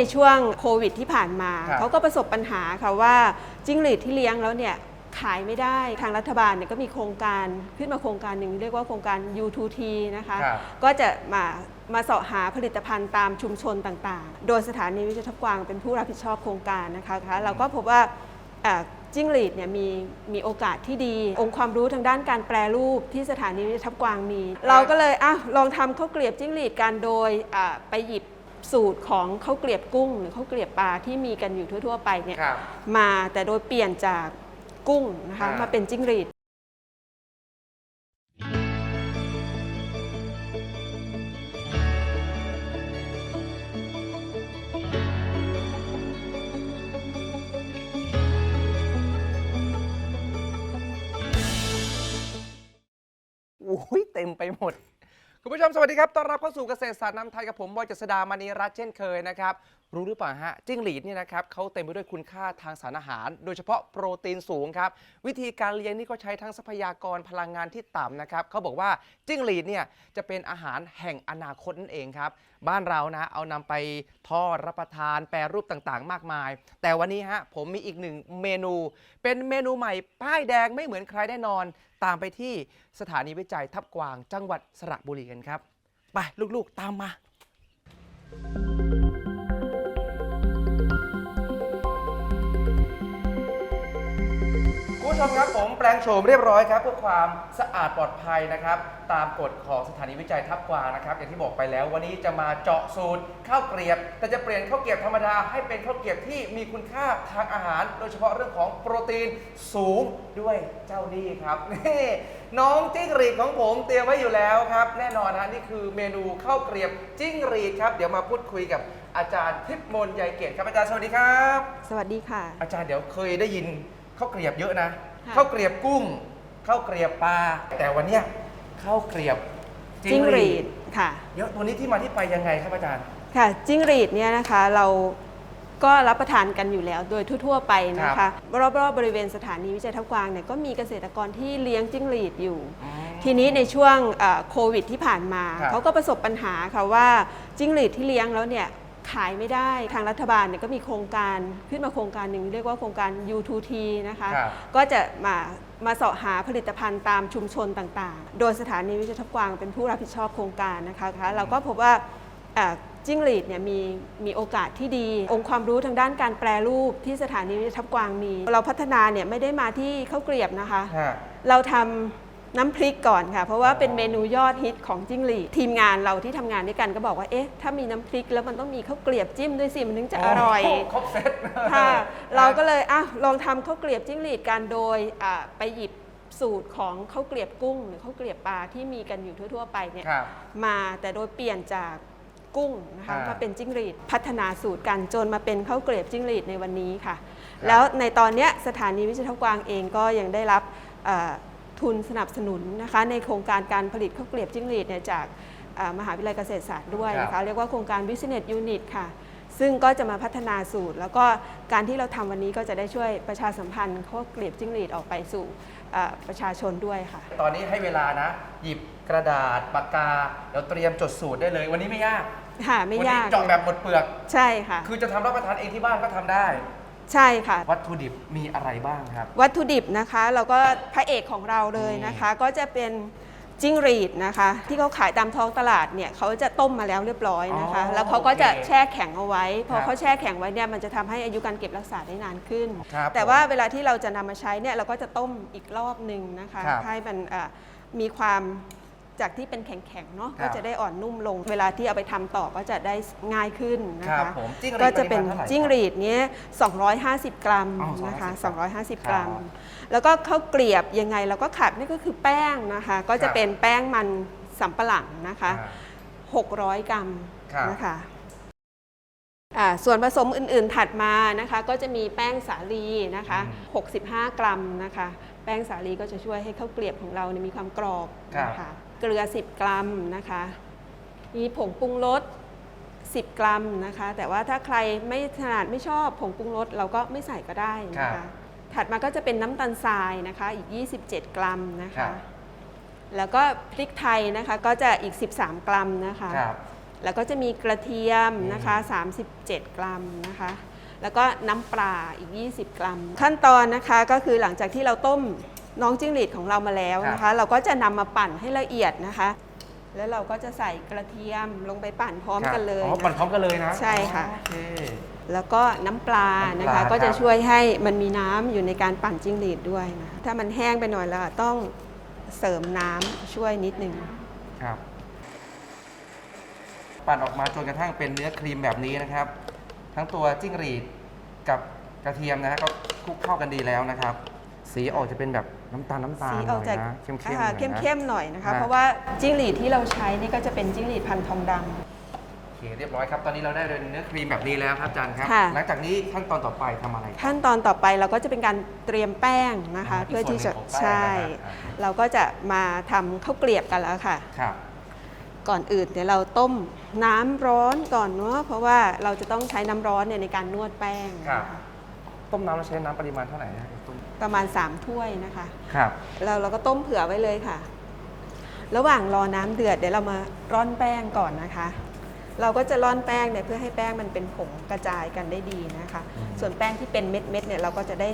ในช่วงโควิดที่ผ่านมา ครับ เขาก็ประสบปัญหาค่ะว่าจิ้งหรีดที่เลี้ยงแล้วเนี่ยขายไม่ได้ทางรัฐบาลเนี่ยก็มีโครงการขึ้นมาโครงการหนึ่งเรียกว่าโครงการ U2T นะคะ ครับ ก็จะมามาเสาะหาผลิตภัณฑ์ตามชุมชนต่างๆ โดยสถานีวิจัยทับกวางเป็นผู้รับผิดชอบโครงการนะคะเราก็พบว่าเอ่อจิ้งหรีดเนี่ยมีมีโอกาสที่ดี องค์ความรู้ทางด้านการแปรรูปที่สถานีวิจัยทับกวางมี เราก็เลยอะลองทำข้าวเกลียบจิ้งหรีดกันโดยอะไปหยิบ สูตรของข้าวเกลียบกุ้ง หรือข้าวเกลียบปลาที่มีกันอยู่ทั่ว ๆ ไปเนี่ยครับ มาแต่โดยเปลี่ยนจากกุ้งนะคะอ่าม มาเป็นจิ้งหรีด อุ้ยเต็มไปหมดคุณ ผู้ชมสวัสดีครับ ต้อนรับเข้าสู่เกษตรศาสตร์น้ำไทยกับผมบอยเจษดามณีรัตน์เช่นเคยนะครับ รู้หรือเปล่าฮะจิ้งหรีดเนี่ยนะครับเขาเต็มไปด้วยคุณค่าทางสารอาหาร โดยเฉพาะโปรตีนสูงครับ วิธีการเลี้ยงนี่ก็ใช้ทั้งทรัพยากรพลังงานที่ต่ำนะครับเขาบอกว่าจิ้งหรีดเนี่ยจะเป็นอาหารแห่งอนาคตนั่นเองครับบ้านเรานะเอานำไปทอดรับประทานแปรรูปต่างๆ มากมาย แต่วันนี้ฮะผมมีอีกหนึ่งเมนู เป็นเมนูใหม่ป้ายแดงไม่เหมือนใครแน่นอน ตามไปที่สถานีวิจัยทับกวาง จังหวัดสระบุรีกันครับไปลูกๆตามมาคุณ ผู้ชมครับผมแปลงโฉมเรียบร้อยครับเพื่อความสะอาดปลอดภัยนะครับ ตามกฎของสถานีวิจัยทับกวางนะครับ อย่างที่บอกไปแล้ววันนี้จะมาเจาะสูตรข้าวเกรียบ แต่จะเปลี่ยนข้าวเกรียบธรรมดาให้เป็นข้าวเกรียบที่มีคุณค่าทางอาหาร โดยเฉพาะเรื่องของโปรตีนสูงด้วยเจ้านี่ครับนี่น้องจิ้งหรีดของผมเตรียมไว้อยู่แล้วครับ แน่นอนฮะนี่คือเมนูข้าวเกรียบจิ้งหรีดครับเดี๋ยวมาพูดคุยกับอาจารย์ทิพย์มนต์ใยเกตครับอาจารย์สวัสดีครับ สวัสดีค่ะ อาจารย์เดี๋ยวเคยได้ยินข้าวเกรียบเยอะนะ ค่ะข้าวเกรียบกุ้งข้าวเกรียบปลาแต่วันเนี้ยข้าวเกรียบจิ้งหรีดค่ะ เดี๋ยวตัวนี้ที่มาที่ไปยังไงครับอาจารย์ ค่ะจิ้งหรีดเนี่ยนะคะเราก็รับประทานกันอยู่แล้วโดยทั่ว ๆ ไปนะครัคะบ รอบๆบริเวณสถานีวิจัยทับกวางเนี่ยก็มีเกษตรกรที่เลี้ยงจิ้งหรีดอยู่ทีนี้ในช่วงเอ่อโควิดที่ผ่านมา ครับเขาก็ประสบปัญหาค่ะว่าจิ้งหรีดที่เลี้ยงแล้วเนี่ย ขายไม่ได้ทางรัฐบาลเนี่ยก็มีโครงการขึ้นมาโครงการหนึ่งเรียกว่าโครงการ U2T นะคะ ครับก็จะมามาเสาะหาผลิตภัณฑ์ตามชุมชนต่างๆ โดยสถานีวิจัยทับกวางเป็นผู้รับผิดชอบโครงการนะคะเราก็พบว่าเอ่อจิ้งหรีดเนี่ยมีมีโอกาสที่ดี องค์ความรู้ทางด้านการแปรรูปที่สถานีวิจัยทับกวางมี เราพัฒนาเนี่ยไม่ได้มาที่ข้าวเกลียบนะคะ ฮะ เราทำ น้ำพริกก่อนค่ะ เพราะว่าเป็นเมนูยอดฮิตของจิ้งหรีดทีมงานเราที่ทำงานด้วยกันก็บอกว่าเอ๊ะถ้ามีน้ำพริกแล้วมันต้องมีข้าวเกลียบจิ้มด้วยสิมันถึงจะอร่อยโครบเซต ค่ะเราก็เลยอะลองทำข้าวเกลียบจิ้งหรีดกันโดยอะไปหยิบสูตรของข้าวเกลียบกุ้ง หรือข้าวเกลียบปลาที่มีกันอยู่ทั่ว ๆ ไปเนี่ยครับมาแต่โดยเปลี่ยนจากกุ้งนะคะอ่าม มาเป็นจิ้งหรีดพัฒนาสูตรกันจนมาเป็นข้าวเกลียบจิ้งหรีดในวันนี้ค่ะครับแล้วในตอนเนี้ยสถานีวิจัยทับกวางเองก็ยังได้รับเอ่อ ทุนสนับสนุนนะคะในโครงการการผลิตข้าวเกลียบจิ้งหรีดเนี่ยจากเอ่อมหาวิทยาลัยเกษตรศาสตร์ด้วยนะครัคะบเรียกว่าโครงการ Business Unit ค่ะ ซึ่งก็จะมาพัฒนาสูตร แล้วก็การที่เราทำวันนี้ก็จะได้ช่วยประชาสัมพันธ์ข้าวเกลียบจิ้งหรีดออกไปสู่เอ่อประชาชนด้วยค่ะ ตอนนี้ให้เวลานะ หยิบกระดาษปากกาเดี๋ยวเตรียมจดสูตรได้เลย วันนี้ไม่ยากค่ะไม่วัยากนี้เจาะแบบหมดเปลือก ใช่ค่ะ คือจะทำรับประทานเองที่บ้านก็ทำได้ ใช่ค่ะ วัตถุดิบมีอะไรบ้างครับ วัตถุดิบนะคะเราก็พระเอกของเราเลยนะคะ ก็จะเป็นจิ้งหรีดนะคะ ที่เขาขายตามท้องตลาดเนี่ยเขาจะต้มมาแล้วเรียบร้อยนะคะ อ๋อแล้วเขาก็จะโอเคแช่แข็งเอาไว้ พอครับเขาแช่แข็งไว้เนี่ยมันจะทำให้อายุการเก็บรักษาได้นานขึ้น ครับแต่ว่าเวลาที่เราจะนำมาใช้เนี่ยเราก็จะต้มอีกรอบหนึ่งนะคะ ครับ ให้มันเอ่อมีความ จากที่เป็นแข็งๆเนาะครับ ก็จะได้อ่อนนุ่มลง เวลาที่เอาไปทำต่อก็จะได้ง่ายขึ้นนะครัคะบผมจิ้งหรีดก็จะเป็นปริมาณเท่าไหร่ จิ้งหรีดเนี้ย250 กรัมอ๋อนะคะ 250 250กรัมแล้วก็ข้าวเกลียบยังไงเราก็ขาดนี่ก็คือแป้งนะคะ ก็จะเป็นแป้งมันสำปะหลังนะคะอ่า600 กรัมครับนะคะอ่าส่วนผสมอื่นๆถัดมานะคะ ก็จะมีแป้งสาลีนะคะ 65 กรัมนะคะ แป้งสาลีก็จะช่วยให้ข้าวเกลียบของเราเนี่ยมีความกรอบนะคะ เกลือ 10 กรัมนะคะ มีผงปรุงรส10 กรัมนะคะ แต่ว่าถ้าใครไม่ถนัดไม่ชอบผงปรุงรสเราก็ไม่ใส่ก็ได้นะครัคะ บ ถัดมาก็จะเป็นน้ำตาลทรายนะคะ อีก 27 กรัมนะครัคะ บแล้วก็พริกไทยนะคะก็จะอีก 13 กรัมนะคะ ครับ แล้วก็จะมีกระเทียมนะคะ 37 กรัมนะคะ แล้วก็น้ำปลาอีก 20 กรัม ขั้นตอนนะคะก็คือหลังจากที่เราต้ม น้องจิ้งหรีดของเรามาแล้วนะคะ เราก็จะนำมาปั่นให้ละเอียดนะคะ แล้วเราก็จะใส่กระเทียมลงไปปั่นพร้อมกันเลยอ๋อนะปั่นพร้อมกันเลยนะใช่ค่ะโอเคแล้วก็น้ำปลาน้ำปลานะคะก็ครัจะบช่วยให้มันมีน้ำอยู่ในการปั่นจิ้งหรีดด้วยนะคะถ้ามันแห้งไปหน่อยแล้วต้องเสริมน้ำช่วยนิดนึงครับ ปั่นออกมาจนกระทั่งเป็นเนื้อครีมแบบนี้นะครับ ทั้งตัวจิ้งหรีดกับกระเทียมนะฮะก็คลุกเข้ากันดีแล้วนะครับ สีออกจะเป็นแบบ น้ำตาลน้ำตาลสีหอน่ออกยจากนะเข้มๆหน่อ่าอยนะเข้มๆหน่อยนะคะฮะเพราะว่าจิ้งหรีดที่เราใช้นี่ก็จะเป็นจิ้งหรีดพันธุ์ทองดำโอเคเรียบร้อยครับ ตอนนี้เราได้เนื้อครีมแบบนี้แล้วครับอาจารย์ครับค่ะหลังจากนี้ขั้นตอนต่อไปทำอะไรครับขั้นตอนต่อไปเราก็จะเป็นการเตรียมแป้งนะคะอ่าเพื่อที่จะอีกส่วนหนึ่งของแป้งใช่นะครับเราก็จะมาทำข้าวเกลียบกันแล้วค่ะครับก่อนอื่นเดี๋ยวเราต้มน้ำร้อนก่อนเนาะเพราะว่าเราจะต้องใช้น้ำร้อนเนี่ยในการนวดแป้งครับนะคะต้มน้ำเราใช้น้ำปริมาณเท่าไหร่นะต้ม ประมาณ 3 ถ้วยนะคะครับ เราเราก็ต้มเผื่อไว้เลยค่ะ ระหว่างรอน้ำเดือดเดี๋ยวเรามาร่อนแป้งก่อนนะคะ เราก็จะร่อนแป้งเนี่ยเพื่อให้แป้งมันเป็นผงกระจายกันได้ดีนะคะ ส่วนแป้งที่เป็นเม็ดๆเนี่ยเราก็จะได้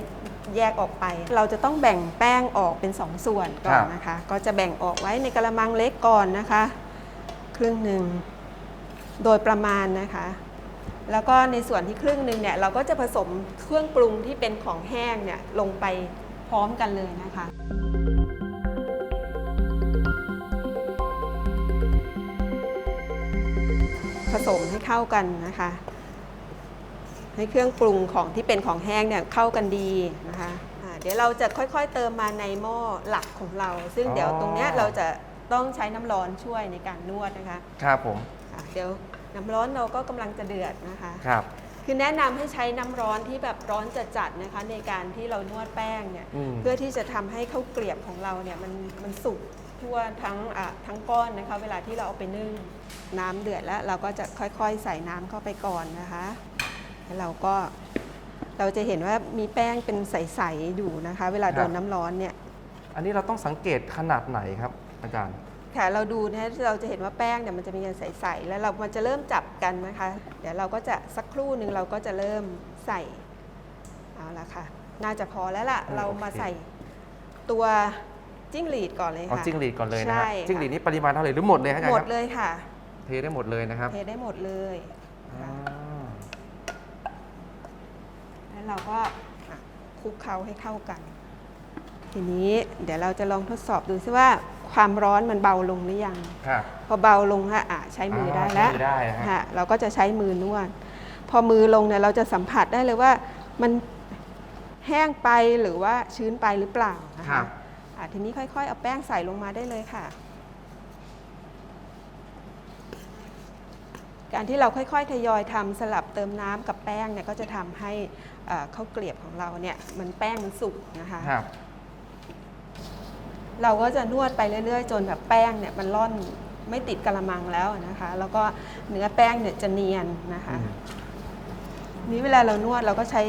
แยกออกไป เราจะต้องแบ่งแป้งออกเป็น 2 ส่วนก่อนนะคะ ก็จะแบ่งออกไว้ในกระมังเล็กก่อนนะคะ ครึ่งหนึ่งโดยประมาณนะคะ แล้วก็ในส่วนที่ครึ่งหนึ่งเนี่ยเราก็จะผสมเครื่องปรุงที่เป็นของแห้งเนี่ยลงไปพร้อมกันเลยนะคะผสมให้เข้ากันนะคะ ให้เครื่องปรุงของที่เป็นของแห้งเนี่ยเข้ากันดีนะคะอ่าเดี๋ยวเราจะค่อยๆเติมมาในหม้อหลักของเรา ซึ่งเดี๋ยวตรงเนี้ยเราจะต้องใช้น้ำร้อนช่วยในการนวดนะคะ ครับผมค่ะเดี๋ยว น้ำร้อนเราก็กำลังจะเดือดนะคะ ครับ คือแนะนำให้ใช้น้ำร้อนที่แบบร้อนจัดๆนะคะ ในการที่เรานวดแป้งเนี่ยอืม เพื่อที่จะทำให้ข้าวเกลียบของเราเนี่ยมันมันสุกทั่วทั้งอะทั้งก้อนนะคะ เวลาที่เราเอาไปนึ่งน้ำเดือดแล้ว เราก็จะค่อยๆใส่น้ำเข้าไปก่อนนะคะแล้วเราก็เราจะเห็นว่ามีแป้งเป็นใสๆอยู่นะคะ เวลาโดนน้ำร้อนเนี่ย อันนี้เราต้องสังเกตขนาดไหนครับ อาจารย์ ค่ะเราดูนะเราจะเห็นว่าแป้งเนี่ยมันจะมีการใสๆแล้วเรามันจะเริ่มจับกันนะคะ เดี๋ยวเราก็จะสักครู่หนึ่งเราก็จะเริ่มใส่เอาละค่ะ น่าจะพอแล้วล่ะเออเรามาโอเคใส่ตัวจิ้งหรีดก่อนเลยเอาค่ะ จิ้งหรีดก่อนเลยนะใช่ฮะค่ะ จิ้งหรีดนี่ปริมาณเท่าไหร่หรือหมดเลยฮะอาจารหมย์ดครับเลยค่ะเทได้หมดเลยนะครับเทได้หมดเลยอ่าแล้วเราก็อะคลุกเคล้าให้เข้ากัน ทีนี้เดี๋ยวเราจะลองทดสอบดูซิว่า ความร้อนมันเบาลงหรือยัง ครับพอเบาลงแล้วอะใช้มือได้แล้วใช้มือได้นะฮะค่ะเราก็จะใช้มือนวด พอมือลงเนี่ยเราจะสัมผัสได้เลยว่ามันแห้งไปหรือว่าชื้นไปหรือเปล่านะครัคะบ อะทีนี้ค่อยๆ เอาแป้งใส่ลงมาได้เลยค่ะ การที่เราค่อยๆ ทยอยทำสลับเติมน้ำกับแป้งเนี่ยก็จะทำให้เอ่อข้าวเกลียบของเราเนี่ยมันแป้งมันสุกนะคะ ครับ เราก็จะนวดไปเรื่อยๆ จนแบบแป้งเนี่ยมันร่อนไม่ติดกระมังแล้วนะคะ แล้วก็เนื้อแป้งเนี่ยจะเนียนนะคะอืมนี้เวลาเรานวดเราก็ใช้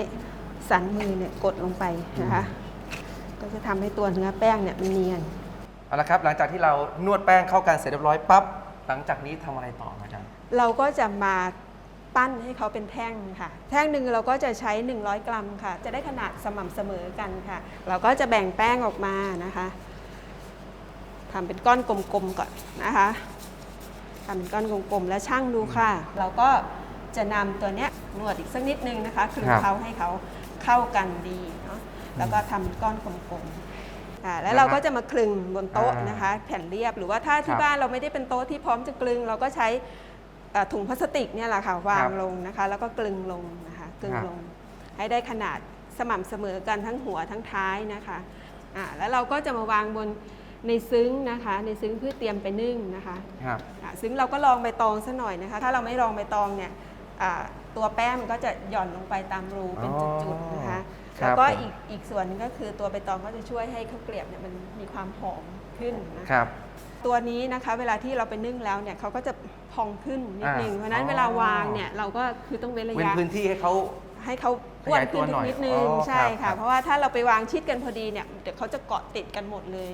สันมือเนี่ยกดลงไปนะคะ ก็จะทำให้ตัวเนื้อแป้งเนี่ยมันเนียนเอาละครับหลังจากที่เรานวดแป้งเข้ากันเสร็จเรียบร้อยปั๊บหลังจากนี้ทำอะไรต่ออาจารย์เราก็จะมาปั้นให้เขาเป็นแท่งค่ะ แท่งหนึ่งเราก็จะใช้ 100 กรัมค่ะ จะได้ขนาดสม่ำเสมอกันค่ะ เราก็จะแบ่งแป้งออกมานะคะ ทำเป็นก้อนกลมๆก่อนนะคะทำเป็นก้อนกลมๆแล้วช่างดูค่ะ เราก็จะนำตัวเนี้ยนวดอีกสักนิดนึงนะคะคลึงครับเขาให้เขาเข้ากันดีเนาะแล้วก็ทำเป็นก้อนกลมๆอ่าแล้วเรานะครับก็จะมาคลึงบนโต๊ะอ่านนะคะ แผ่นเรียบหรือว่าถ้าคที่รับบ้านเราไม่ได้เป็นโต๊ะที่พร้อมจะกลึง เราก็ใช้เอ่อถุงพลาสติกเนี่ยแหละค่ะวางลงนะคะ แล้วก็กลึงลงนะคะกลึงครับลง ให้ได้ขนาดสม่ำเสมอกันทั้งหัวทั้งท้ายนะคะอ่าแล้วเราก็จะมาวางบน ในซึ้งนะคะ ในซึ้งเพื่อเตรียมไปนึ่งนะคะครับอ่าซึ้งเราก็ลองใบตองซะหน่อยนะคะ ถ้าเราไม่ลองใบตองเนี่ยอ่าตัวแป้งมันก็จะหย่อนลงไปตามรูเป็นจุดๆนะคะครับแล้วก็ผม อีกอีกส่วนหนึงก็คือตัวใบตองก็จะช่วยให้ข้าวเกลียบเนี่ยมันมีความหอมขึ้นนะคะ ครับ ตัวนี้นะคะเวลาที่เราไปนึ่งแล้วเนี่ยเขาก็จะพองขึ้นนิดนึงอ่าเพราะฉะนั้นอ๋อ เวลาวางเนี่ยเราก็คือต้องเว้นระเว้นยะพื้นที่ให้เขา ให้เขาอ้วนขยายตัขึ้วนหน่อยนิดนึงอ๋อใช่ครัค่ะ บเพราะว่าถ้าเราไปวางชิดกันพอดีเนี่ยเดี๋ยวเขาจะเกาะติดกันหมดเลย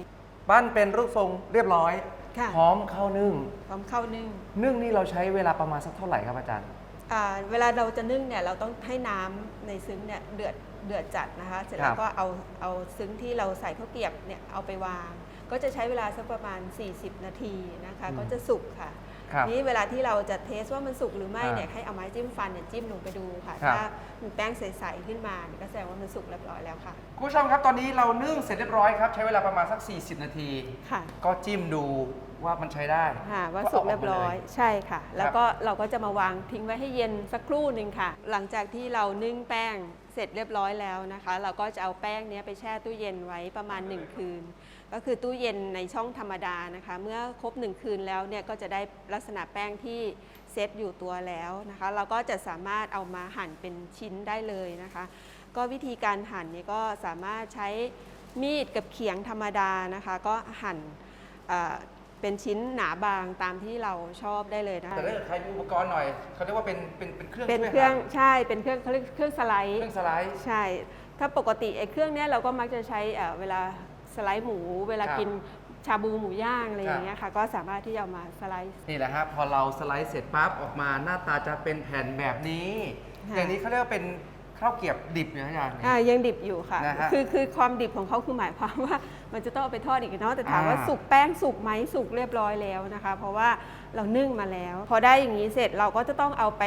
ปั้นเป็นรูปทรงเรียบร้อย ค่ะ พร้อมเข้านึ่ง พร้อมเข้านึ่งนึ่งนี่เราใช้เวลาประมาณสักเท่าไหร่ครับอาจารย์ อ่าเวลาเราจะนึ่งเนี่ยเราต้องให้น้ำในซึ้งเนี่ยเดือดเดือดจัดนะคะ เสร็จแล้ครัวบก็เอาเอาซึ้งที่เราใส่ข้าวเกรียบเนี่ยเอาไปวาง ก็จะใช้เวลาสักประมาณ 40 นาทีนะคะอืมก็จะสุกค่ะ ครับนี้เวลาที่เราจะเทสว่ามันสุกหรือไม่อ่าเนี่ยให้เอาไม้จิ้มฟันเนี่ยจิ้มลงไปดูค่ะครับ ถ้ามันแป้งใสๆขึ้นมาเนี่ยก็แสดงว่ามันสุกเรียบร้อยแล้วค่ะคุณผู้ชมครับตอนนี้เรานึ่งเสร็จเรียบร้อยครับ ใช้เวลาประมาณสัก 40 นาที ค่ะก็จิ้มดูว่ามันใช้ได้ค่ะว่าสุกเรียบร้อยใช่ค่ะ แล้วก็เราก็จะมาวางทิ้งไว้ให้เย็นสักครู่หนึ่งค่ะ หลังจากที่เรานึ่งแป้งเสร็จเรียบร้อยแล้วนะคะ เราก็จะเอาแป้งเนี้ยไปแช่ตู้เย็นไว้ประมาณ 1 คืน ก็คือตู้เย็นในช่องธรรมดานะคะ เมื่อครบ 1 คืนแล้วเนี่ยก็จะได้ลักษณะแป้งที่เซตอยู่ตัวแล้วนะคะ เราก็จะสามารถเอามาหั่นเป็นชิ้นได้เลยนะคะ ก็วิธีการหั่นเนี่ยก็สามารถใช้มีดกับเขียงธรรมดานะคะ ก็หั่นเอ่อเป็นชิ้นหนาบางตามที่เราชอบได้เลยนะคะแต่ถ้าเกิดใครมีอุปกรณ์หน่อยเขาเรียกว่าเป็นเป็นเป็นเครื่องเป็นช่วยเครื่องหั่ใช่เป็นเครื่องเขาเรียกเครื่องสไลเคด์รื่องสไลด์ใช่ ถ้าปกติไอ้เครื่องเนี้ยเราก็มักจะใช้เอ่อเวลา สไลด์หมู เวลาครับกินชาบูหมูย่างอะไรอย่างเงี้ยค่ะ ก็สามารถที่จะเอามาสไลด์นี่แหละฮะพอเราสไลด์เสร็จปั๊บออกมาหน้าตาจะเป็นแผ่นแบบนี้ค่ะอย่างนี้เขาเรียกว่าเป็นข้าวเกรียบดิบเนี่ยอาจารย์อ่ายังดิบอยู่ค่ะนะฮะคือคือความดิบของเขาคือหมายความว่ามันจะต้องเอาไปทอดอีกเนาะแต่ถามว่าอ่าสุกแป้งสุกไหมสุกเรียบร้อยแล้วนะคะ เพราะว่าเรานึ่งมาแล้ว พอได้อย่างนี้เสร็จเราก็จะต้องเอาไป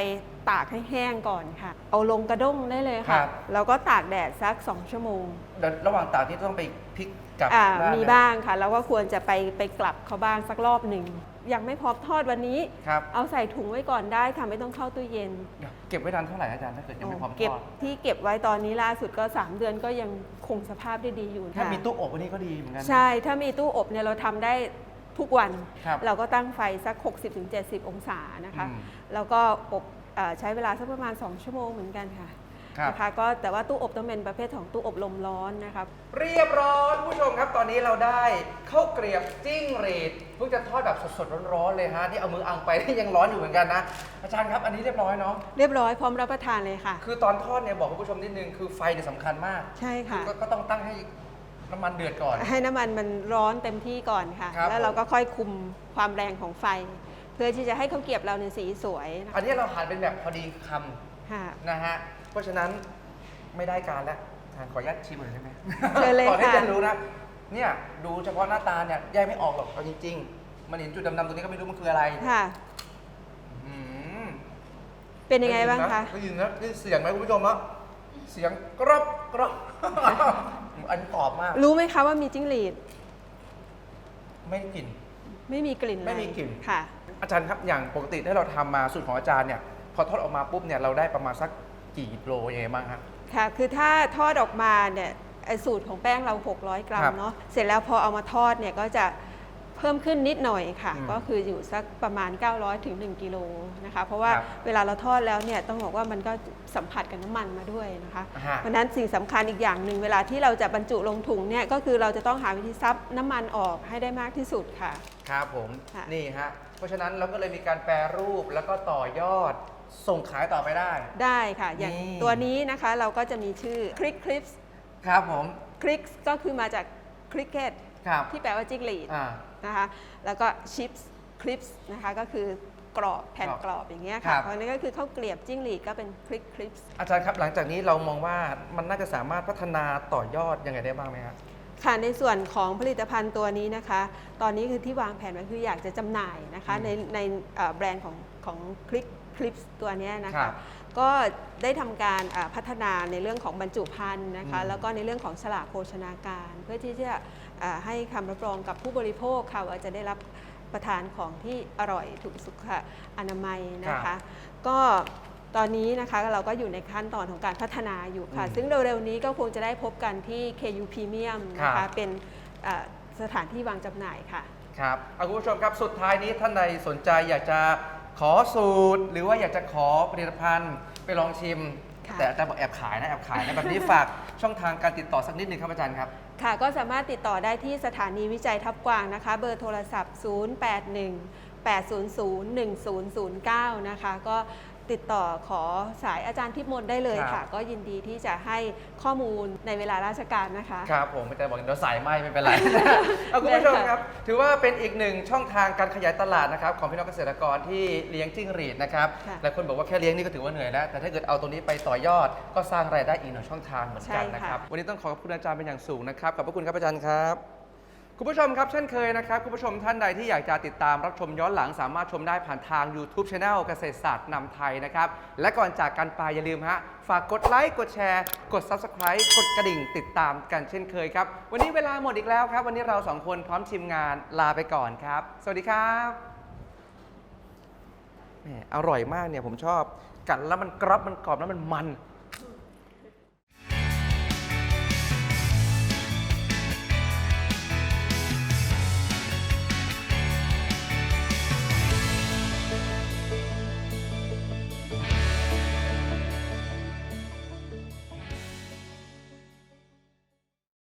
ตากให้แห้งก่อนค่ะ เอาลงกระด้งได้เลยครัค่ะบแล้วก็ตากแดดสัก 2 ชั่วโมงเดี๋ยวระหว่างตากที่ต้องไปพลิก กลับอ่าด้นมีเนี่ยบ้างค่ะ แล้วก็ควรจะไปไปกลับเขาบ้างสักรอบหนึ่งยังไม่พร้อมทอดวันนี้ ครับ เอาใส่ถุงไว้ก่อนได้ค่ะไม่ต้องเข้าตู้เย็นเดี๋ยวเก็บไว้นานเท่าไหร่อาจารย์ถ้าเกิดยังไม่พร้อมทเก็บอดที่เก็บไว้ตอนนี้ล่าสุดก็ 3 เดือนก็ยังคงสภาพได้ดีอยู่ถ้าค่ะมีตู้อบอันนี้ก็ดีเหมือนกันใช่ถ้ามีตู้อบเนี่ยเราทำได้ทุกวัน ครับ เราก็ตั้งไฟสัก 60-70 องศานะคะ อืม แล้วก็อบเอ่อใช้เวลาสักประมาณ 2 ชั่วโมงเหมือนกันค่ะ ครับ นะคะก็แต่ว่าตู้อบต้องเป็นประเภทของตู้อบลมร้อนนะคะเรียบร้อยคุณผู้ชมครับตอนนี้เราได้ข้าวเกรียบจิ้งหรีดเพิ่งจะทอดแบบสดๆร้อนๆเลยฮะนี่เอามืออังไปนี่ยังร้อนอยู่เหมือนกันนะอาจารย์ครับอันนี้เรียบร้อยเนาะเรียบร้อยพร้อมรับประทานเลยค่ะ คือตอนทอดเนี่ยบอกคุณผู้ชมนิดนึงคือไฟเนี่ยสำคัญมากใช่ค่ะ ก็ก็ต้องตั้งให้น้ำมันเดือดก่อน ให้น้ำมันมันร้อนเต็มที่ก่อนค่ะ ครับ แล้วเราก็ค่อยคุมความแรงของไฟ เพื่อที่จะให้ข้าวเกรียบเราในยสีสวยนะอันนี้เราหั่นเป็นแบบพอดีคค่ะำนะฮะเพ ราะฉะนั้นไม่ได้การแล้วทานขออนุญาตชิมหน่อยได้ไหมเชิญเลยก่อนที่ค่ะ จะรู้นะ เนี่ยดูเฉพาะหน้าตาเนี่ยแยกไม่ออกหรอกเอาจริงๆ มันเห็นจุดดำๆตรงนี้ก็ไม่รู้มันคืออะไรค่ะ อืมเป็นยังไงบ้างคะ ได้ยินนะได้ยินเสียงไหมคุณผู้ชมอะเสียงกรอบกรอบอันนี้กรอบมาก รู้ไหมคะว่ามีจิ้งหรีด ไม่ได้กลิ่น ไม่มีกลิ่นเลยไม่มีกลิ่น ค่ะ อาจารย์ครับอย่างปกติที่เราทำมาสูตรของอาจารย์เนี่ยพอทอดออกมาปุ๊บเนี่ยเราได้ประมาณสัก กี่โลยังไงบ้างฮะ ค่ะ คือถ้าทอดออกมาเนี่ยไอ้สูตรของแป้งเรา 600 กรัมครับเนาะ เสร็จแล้วพอเอามาทอดเนี่ยก็จะเพิ่มขึ้นนิดหน่อยค่ะ อืมก็คืออยู่สักประมาณ 900ถึง1กิโลนะคะ เพราะว่าครับเวลาเราทอดแล้วเนี่ยต้องบอกว่ามันก็สัมผัสกับน้ำมันมาด้วยนะคะ ฮะ เพราะฉะนั้นสิ่งสำคัญอีกอย่างหนึ่งเวลาที่เราจะบรรจุลงถุงเนี่ยก็คือเราจะต้องหาวิธีซับน้ำมันออกให้ได้มากที่สุดค่ะ ครับผม ค่ะ นี่ฮะ เพราะฉะนั้นเราก็เลยมีการแปรรูปแล้วก็ต่อยอด ส่งขายต่อไปได้ ได้ค่ะ อย่างนี่ ตัวนี้นะคะเราก็จะมีชื่อคลิกคลิปส์ครับผมคลิกก็คือมาจากคริกเก็ตครับที่แปลว่าจิ้งหรีดอ่า นะคะ แล้วก็ชิปส์คลิปส์นะคะก็คือกรอบแผ่นครับกรอบอย่างเงี้ยครัค่ะบ เพราะฉะนั้นก็คือข้าวเกลียบจิ้งหรีดก็เป็นคลิกคลิปส์ อาจารย์ครับหลังจากนี้เรามองว่ามันน่าจะสามารถพัฒนาต่อยอดยังไงได้บ้างไหมครับ ค่ะในส่วนของผลิตภัณฑ์ตัวนี้นะคะ ตอนนี้คือที่วางแผนไว้คืออยากจะจำหน่ายนะคะ อืมในในเอ่อแบรนด์ของของคลิก คลิปส์ตัวเนี้ยนะครัคะบก็ได้ทำการอ่าพัฒนาในเรื่องของบรรจุภัณฑ์นะคะอืม แล้วก็ในเรื่องของฉลากโภชนาการ เพื่อที่จะอ่าให้คำรับรองกับผู้บริโภคค่ะว่าจะได้รับประทานของที่อร่อยถูกสุขอนามัยนะคะ ก็ตอนนี้นะคะเราก็อยู่ในขั้นตอนของการพัฒนาอยู่ค่ะ อืมซึ่งเร็วๆนี้ก็คงจะได้พบกันที่ KU Premium นะครัคะบ เป็นอ่าสถานที่วางจำหน่ายค่ะ ครับเอาคุณผู้ชมครับ สุดท้ายนี้ท่านใดสนใจอยากจะ ขอสูตรหรือว่าอยากจะขอผลิตภัณฑ์ไปลองชิม ค่ะ แต่อาจารย์บอกแอบขายนะแอบขายนะแบบนี้ฝากช่องทางการติดต่อสักนิดหนึ่งครับอาจารย์ครับ ค่ะก็สามารถติดต่อได้ที่สถานีวิจัยทับกวางนะคะ เบอร์โทรศัพท์ 081 800 1009 นะคะ ก็ ติดต่อขอสายอาจารย์ทิพย์มนต์ได้เลยครัค่ะบก็ยินดีที่จะให้ข้อมูลในเวลาราชการนะคะ ครับผมแต่บอกเดี๋ยวสายไหมไม่เป็นไรเอาคุณผู้ชมครับ ถือว่าเป็นอีกหนึ่งช่องทางการขยายตลาดนะครับของพี่น้องเกษตรกรที่เลี้ยงจิ้งหรีดนะครับค่ะหลายคนบอกว่าแค่เลี้ยงนี่ก็ถือว่าเหนื่อยแล้ว แต่ถ้าเกิดเอาตรงนี้ไปต่อยอด ก็สร้างรายได้อีกหนึ่งช่องทางเหมือนกันใช่ค่ะนะครับ วันนี้ต้องขอขอบคุณอาจารย์เป็นอย่างสูงนะครับ ขอบพระคุณครับอาจารย์ครับ คุณผู้ชมครับเช่นเคยนะครับ คุณผู้ชมท่านใดที่อยากจะติดตามรับชมย้อนหลังสามารถชมได้ผ่านทาง YouTube c h anel เกษตรศาสตร์นำไทยนะครับ และก่อนจากกันไปอย่าลืมฮะ ฝากกดไลค์กดแชร์ กด Subscribe กดกระดิ่งติดตามกันเช่นเคยครับ วันนี้เวลาหมดอีกแล้วครับ วันนี้เราสองคนพร้อมทีมงานลาไปก่อนครับ สวัสดีครับแหมอร่อยมากเนี่ยผมชอบกัดแล้วมันกรอบมันกรอบแล้วมันมัน